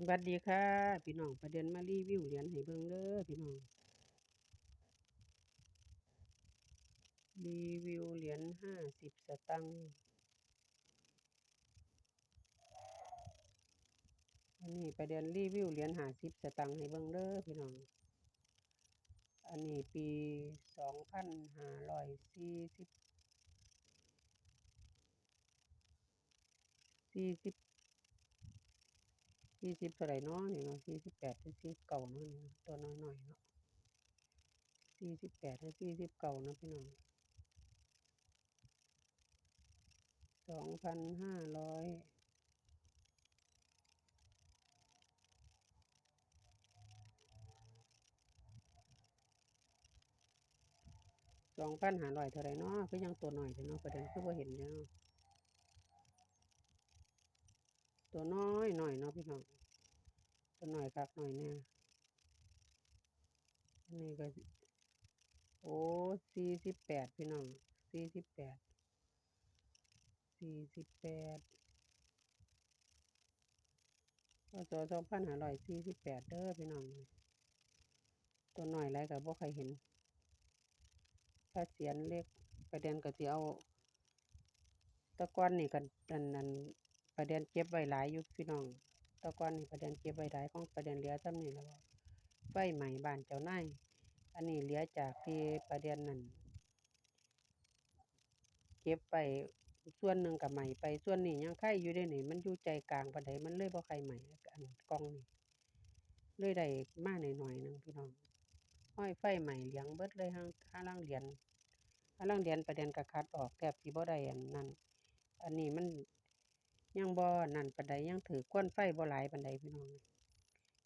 สวัสดีค่ะ พี่น้องประเด็นมารีวิวเหรียญให้เบิ่งเด้อพี่น้องรีวิวเหรียญห้าสิบสตังค์อันนี้ประเด็นรีวิวเหรียญห้าสิบสตังค์ให้เบิ่งเด้อพี่น้อง อันนี้ปีสองพันห้าร้อยสี่สิบสี่สิบ สี่สิบเท่าไหร่เนาะนี่เนาะสี่สิบแปดสี่สิบเก้าเนาะนี่เนาะตัวน้อยๆเนาะสี่สิบแปดสี่สิบเก้านะพี่น้องสองพันห้าร้อยสองพันหาร้อยเท่าไรเนาะคือยังตัวหน้อยแต่เนาะประเด็นคือว่าเห็นเนาะ ตัวน้อยหน่อยเนาะพี่น้องตัวหน่อยคักหน่อยเนี่ยอันนี้ก็ โอ้สี่สิบแปดพี่น้องสี่สิบแปดสี่สิบแปดพศสองพันห้าร้อยสี่สิบแปดเด้อพี่น้องตัวหน่อยไรกับบ่ใครเห็น ถ้าเสียนเล็กประเด็นก็สิเอาตะกอนนี่กันอันนั้น ประเด็นเก็บไว้หลายอยู่พี่น้องตะกอนนี่ประเด็นเก็บไว้หลายของประเด็นเหลือซ้ำนี่แล้วไฟใหม่บ้านเจ้านายอันนี้เหลือจากที่ประเด็นนั้นเก็บไปส่วนหนึ่งกับใหม่ไปส่วนนี้ยังไข่อยู่ได้นี่มันอยู่ใจกลางปานใดมันเลยบ่ใครใหม่อันกองนี่เลยได้มาหน่อยหนึงพี่น้องห้อยไฟใหม่เหลียงเบิดเลยห้างห้าล่างเหรียญห้าล่างเหรียญประเด็นก็คัดออกแทบสิบ่ได้อันนั้นอันนี้มัน ยังบ่นั่นปานใดยังถือควันไฟบ่หลายปานใดพี่น้อง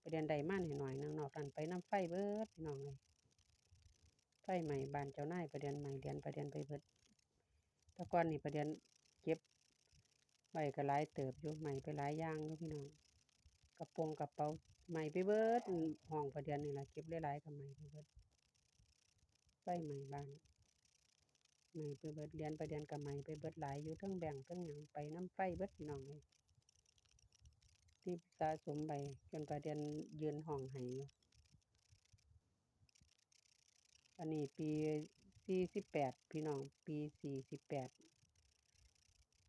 ประเด็นใดมาหน่อยหนึงนอกนั้นไปน้ำไฟเบิดพี่น้องเอ้ยไฟใหม่บานเจ้านายประเด็นใหม่เหรียญประเด็นไปเบิดตะกอนนี่ประเด็นเก็บไว้ก็หลายเติบอยู่ใหม่ไปหลายอย่างพี่น้องกระโปรงกระเป๋าใหม่ไปเบิดห้องประเด็นนี่แหละเก็บหลายๆก็ใหม่ไปเบิดไฟใหม่บาน ใหม่ไปเบิดเรียญประเด็นก็ใหม่ไปเบิดหลายอยู่ทั้งแบ่งทั้งหยังไปน้ำไฟเบิดพี่น้องเอ้ยที่สะสมไปจนประเด็นยืนห้องให้อยู่อันนี้ปีสี่สิบแปดพี่น้อง ปีสี่สิบแปด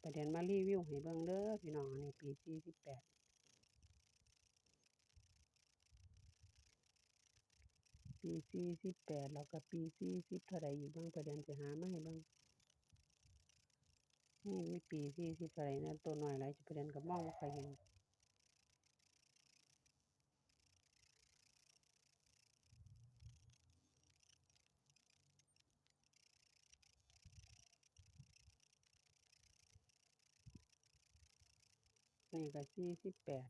ประเด็นมารีวิวให้เบิ่งเด้อพี่น้องอันนี้ปีสี่สิบแปด ปีสี่สิบแปดแล้วก็ปีสี่สิบเท่าไรอยู่บิ่งประเด็นจะหามาให้บิ่งนี่มีปีสี่สิบเท่าไรนะตัวหน้อยหลายประเด็นก็มองบ่ค่อยเห็นนี่ก็สี่สิบแปด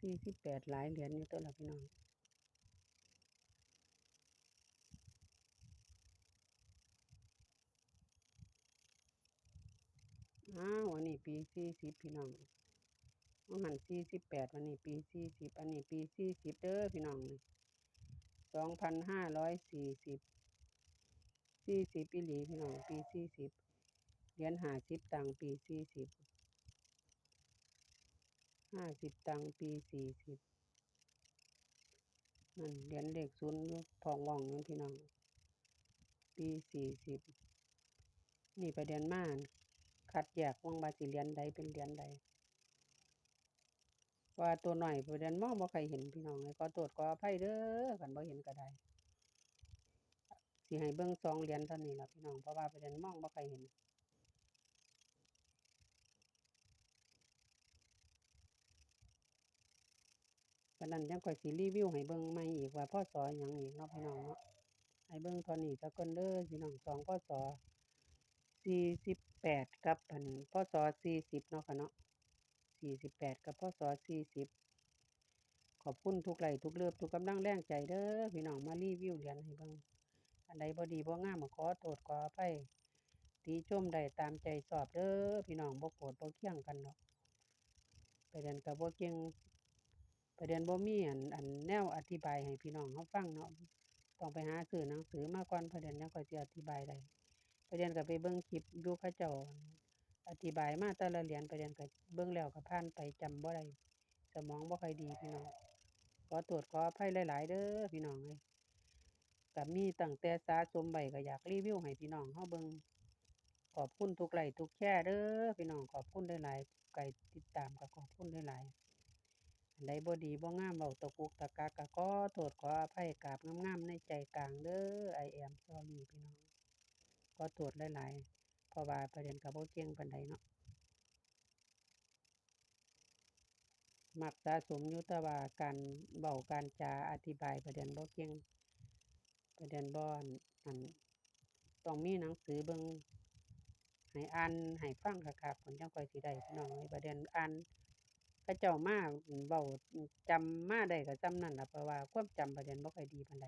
สี่สิบแปดหลายเหรียญอยู่ตัวละพี่น้อง อ้าวอั นี้ปีสี่สิบพี่น้องวันหันสี่สิบแปดวันนี้ปีสี่สิบอันนี้ปีสี่สิบเด้อพี่น้องสองพันห้าร้อยสี่สิบสี่สิบปีหลีพี่น้องปีสี่สิบเหรียญห้าสิบตังปีสี่สิบห้าสิบตังปีสี่สิบนั่นเหรียญเลขศูนย์อยู่ทองว่องนั่นพี่น้องปีสี่สิบนี่ประเด็นมาก คัดแยกว่างบาสิเหรียญใดเป็นเหรียญใด ว่าตัวหน่อยประเด็นมองบ่ใครเห็นพี่น้องเลยก็ตรวจก็อภัยเด้อกันบ่เห็นก็ได้สิให้เบิ่งสองเหรียญเท่านี้ล่ะพี่น้องเพราะว่าประเด็นมองบ่ใครเห็นปานนั้นจังค่อยสิรีวิวให้เบิ่งใหม่อีกว่าพศหยังอีกเนาะพี่น้องเนาะให้เบิ่งเท่านี้ซะกอนเด้อพี่น้องสองพศสี่สิบ แปดกับอันพศสี่สิบเนาะค่ะเนาะสี่สิบแปดกับพศสี่สิบขอบคุณทุกไหลทุกเลิฟทุกกำลังแรงใจเด้อพี่น้องมารีวิวเหรียญให้เบิ่งอันใดบ่ดีบ่งามขอโทษขออภัยติชมได้ตามใจชอบเด้อพี่น้องบ่โกรธบ่เคียงกันดอกไปเรียนก็บ่เก่งประเด็นบ่มีอันอันแนวอธิบายให้พี่น้องเขาฟังเนาะต้องไปหาซื้อหนังสือมาก่อนประเด็นยังค่อยสิอธิบายได้ ประเด็นก็ไปเบิ่งคลิปอยู่เขาเจ้าอธิบายมาแต่ละเหรียญประเด็นก็เบิ่งแล้วก็ผ่านไปจำบ่ได้สมองบ่ค่อยดีพี่น้องขอโทษขออภัยหลาย ๆ เด้อพี่น้องเอ้ยก็มีตั้งแต่สะสมไว้ก็อยากรีวิวให้พี่น้องเฮาเบิ่งขอบคุณทุกไลค์ทุกแชร์เด้อพี่น้องขอบคุณหลายๆไก่ติดตามก็ขอบคุณหลายๆอันใดบ่ดีบ่งามเว้าตะกุกตะกักก็ขอโทษขออภัยกราบงามๆในใจกลางเด้อ I am sorry พี่น้อง ขอโทษหลายๆเพราะว่าประเด็นก็บ่เก่งปานใดเนาะมักสะสมยู่แต่ว่าการเว้าการจาอธิบายประเด็นบ่เก่งประเด็นบ่อนอันต้องมีหนังสือเบิ่งให้อ่านให้ฟังคักๆพู้นจั่งค่อยสิได้พี่น้องเอ้ยประเด็นอ่านเขาเจ้ามาเว้าจำมาได้ก็ส่ำนั้นล่ะเพราะว่าความจำประเด็นบ่ค่อยดีปานใด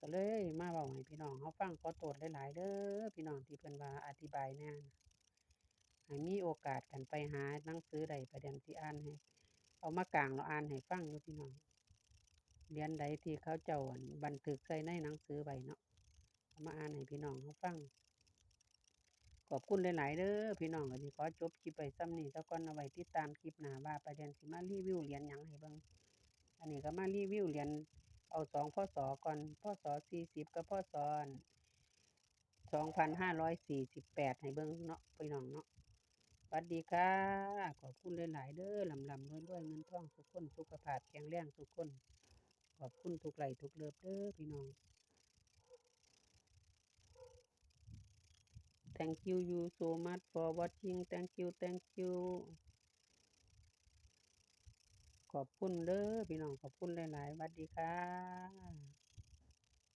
ก็เลยมาเว้าให้พี่น้องเฮาฟังขอโทษหลายๆเด้อพี่น้องที่เพิ่นว่าอธิบายแน่ให้มีโอกาสกันไปหาหนังสือได้ประเด็นสิอ่านให้ เอามากางแล้วอ่านให้ฟังอยู่พี่น้องเรียนใดที่เขาเจ้าบันทึกใส่ในหนังสือไว้เนาะเอามาอ่านให้พี่น้องเขาฟังขอบคุณหลาย ๆเด้อพี่น้องก็สิขอจบคลิปไว้ำนี้ซะกอนเอาไว้ติดตามคลิปหน้าว่าประเด็นสิมารีวิวเหรียญยังให้เบิ่งอันนี้ก็มารีวิวเหรียญ เอาสองพศก่อนพศ40กับพศอั่น2548ให้เบิ่งเนาะพี่น้องเนาะสวัสดีค่ะ ขอบคุณหลายๆเด้อลำลำรวยรวยเงินทองทุกคนสุขภาพแข็งแรงทุกคน ขอบคุณทุกไหลทุกเลิฟเด้อพี่น้อง thank you you so much for watching thank you thank you ขอบคุณเด้อพี่น้องขอบคุณหลายๆสวัสดีค่ะ